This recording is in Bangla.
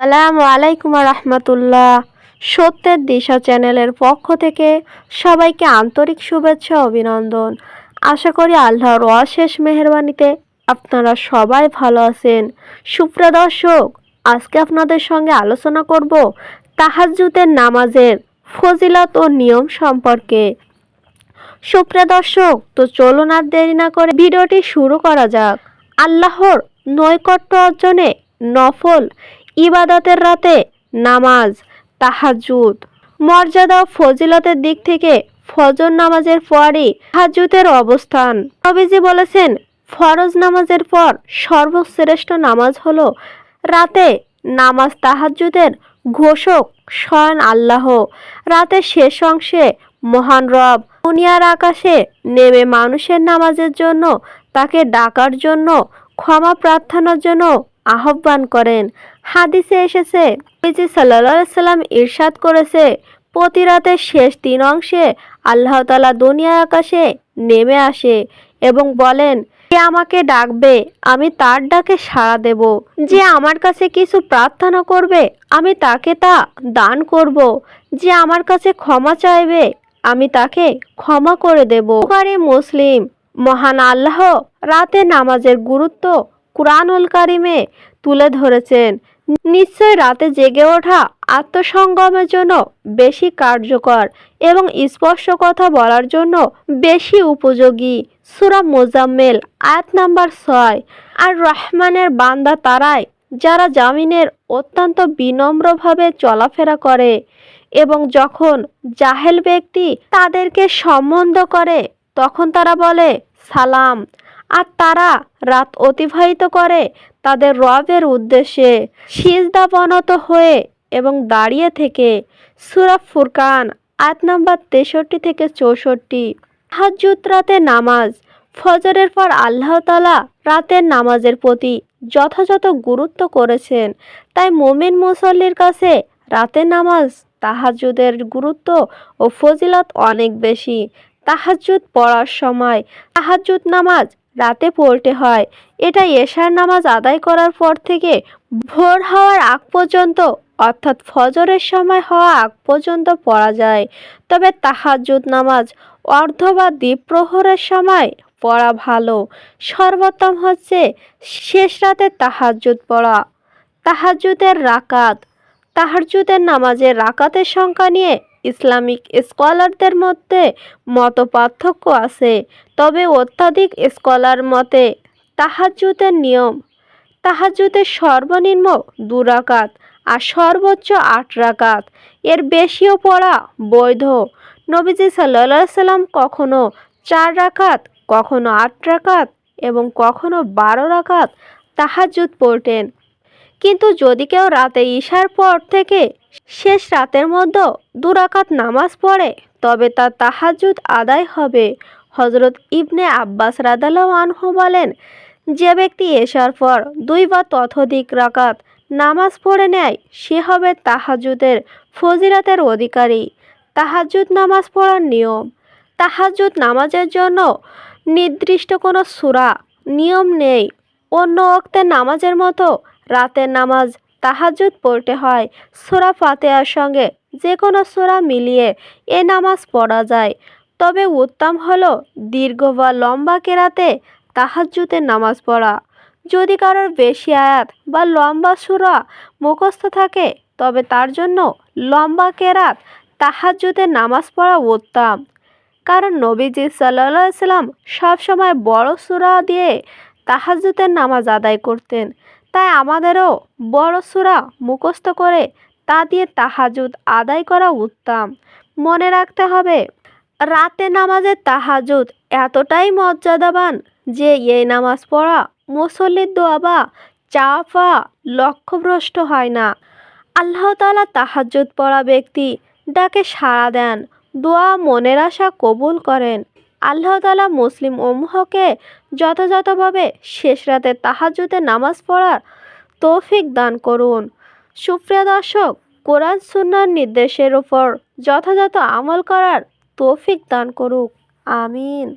আসসালামু আলাইকুম রহমতুল্লাহ সত্যের দিশা চ্যানেলের পক্ষ থেকে সবাইকে আন্তরিক শুভেচ্ছা অভিনন্দন। আশা করি আল্লাহর অশেষ মেহরবানিতে আপনারা সবাই ভালো আছেন। সুপ্রিয় দর্শক, আজকে আপনাদের সঙ্গে আলোচনা করব তাহাজ্জুদের নামাজের ফজিলত ও নিয়ম সম্পর্কে। সুপ্রিয় দর্শক, তো চলুন আর দেরি না করে ভিডিওটি শুরু করা যাক। আল্লাহর নৈকট্য অর্জনে নফল ইবাদতের রাতে নামাজ, তাহাজ্জুদ, মর্যাদা ফজিলতের দিক থেকে ফজর নামাজের পরই তাহাজ্জুদের অবস্থান। নবীজি বলেছেন, ফরজ নামাজের পর সর্বশ্রেষ্ঠ নামাজ হলো রাতে নামাজ তাহাজ্জুদের ঘোষক স্বয়ং আল্লাহ। রাতের শেষ অংশে মহান রব দুনিয়ার আকাশে নেমে মানুষের নামাজের জন্য তাকে ডাকার জন্য, ক্ষমা প্রার্থনার জন্য আহ্বান করেন। হাদিসে এসেছে, নবীজি সাল্লাহ সাল্লাম ইরশাদ করেছে, প্রতি রাতের শেষ তিন অংশে আল্লাহ তালা দুনিয়া আকাশে নেমে আসে এবং বলেন, যে আমাকে ডাকবে, আমি তার ডাকে সাড়া দেব। যে আমার কাছে কিছু প্রার্থনা করবে, আমি তাকে তা দান করব। যে আমার কাছে ক্ষমা চাইবে, আমি তাকে ক্ষমা করে দেব। বুখারী, মুসলিম, মহান আল্লাহ রাতে নামাজের গুরুত্ব কুরআনুল কারিমে তুলে ধরেছেন। নিশ্চয় রাতে জেগে ওঠা আত্মসংগমের জন্য বেশি কার্যকর এবং স্পষ্ট কথা বলার জন্য বেশি উপযোগী। সুরা মোজাম্মেল, আয়াত নাম্বার ছয়। আর রহমানের বান্দা তারাই, যারা জামিনের অত্যন্ত বিনম্রভাবে চলাফেরা করে এবং যখন জাহেল ব্যক্তি তাদেরকে সম্বন্ধ করে, তখন তারা বলে, সালাম। আর তারা রাত অতিবাহিত করে তাদের রবের উদ্দেশ্যে সিজদাবনত হয়ে এবং দাঁড়িয়ে থেকে সুরা ফুরকান আট নম্বর তেষট্টি থেকে চৌষট্টি। হাজুত রাতে নামাজ, ফজরের পর আল্লাহ তালা রাতের নামাজের প্রতি যথাযথ গুরুত্ব করেছেন। তাই মোমিন মুসল্লির কাছে রাতের নামাজ তাহাজুদের গুরুত্ব ও ফজিলত অনেক বেশি। তাহাজুদ পড়ার সময় তাহাজুদ নামাজ রাতে পড়তে হয়। এটা এশার নামাজ আদায় করার পর থেকে ভোর হওয়ার আগ পর্যন্ত, অর্থাৎ ফজরের সময় হওয়া আগ পর্যন্ত পড়া যায়। তবে তাহাজুদ নামাজ অর্ধ বা দ্বীপ প্রহরের সময় পড়া ভালো। সর্বোত্তম হচ্ছে শেষ রাতে তাহাজুদ পড়া। তাহাজুদের রাকাত। তাহাজুদের নামাজের রাকাতের সংখ্যা নিয়ে ইসলামিক স্কলারদের মধ্যে মত পার্থক্য আছে। তবে অত্যাধিক স্কলার মতে তাহাজুদের নিয়ম তাহাজুদের সর্বনিম্ন দু রাকাত আর সর্বোচ্চ আট রাকাত। এর বেশিও পড়া বৈধ। নবীজি সাল্লা সাল্লাম কখনো চার রাকাত, কখনো আট রাকাত এবং কখনো বারো রাকাত তাহাজুদ পড়তেন। কিন্তু যদি কেউ রাতে ঈশার পর থেকে শেষ রাতের মধ্যে দুরাকাত নামাজ পড়ে, তবে তার তাহাজুদ আদায় হবে। হজরত ইবনে আব্বাস রাদালাহ আনহু বলেন, যে ব্যক্তি এশার পর দুই বা ততোধিক রাকাত নামাজ পড়ে নেয়, সে হবে তাহাজুদের ফজিরাতের অধিকারী। তাহাজুদ নামাজ পড়ার নিয়ম। তাহাজুদ নামাজের জন্য নির্দিষ্ট কোনো সুরা, নিয়ম নেই। অন্য অক্তের নামাজের মতো রাতের নামাজ তাহাজুদ পড়তে হয়। সোরা ফাতেহার সঙ্গে যে কোনো সোরা মিলিয়ে এ নামাজ পড়া যায়। তবে উত্তম হলো দীর্ঘ বা লম্বা কেরাতে তাহাজুদের নামাজ পড়া। যদি কারোর বেশি আয়াত বা লম্বা সুরা মুখস্থ থাকে, তবে তার জন্য লম্বা কেরাত তাহাজুদের নামাজ পড়া উত্তম। কারণ নবীজি সাল্লা সাল্লাম সবসময় বড় সুরা দিয়ে তাহাজুদের নামাজ আদায় করতেন। তাই আমাদেরও বড় সুরা মুখস্থ করে তা দিয়ে তাহাজুদ আদায় করা উত্তম। মনে রাখতে হবে, রাতে নামাজের তাহাজুদ এতটাই মর্যাদাবান যে এই নামাজ পড়া মুসল্লির দোয়া বা চাফা লক্ষ্যভ্রষ্ট হয় না। আল্লাহ তালা তাহাজুদ পড়া ব্যক্তি ডাকে সাড়া দেন, দোয়া মনের আশা কবুল করেন। আল্লাহ তালা মুসলিম ওমুহকে যথাযথভাবে শেষ রাতে তাহাজুতে নামাজ পড়ার তৌফিক দান করুন। সুপ্রিয় দর্শক, কোরআন সুন্নার নির্দেশের ওপর যথাযথ আমল করার তৌফিক দান করুক। আমিন।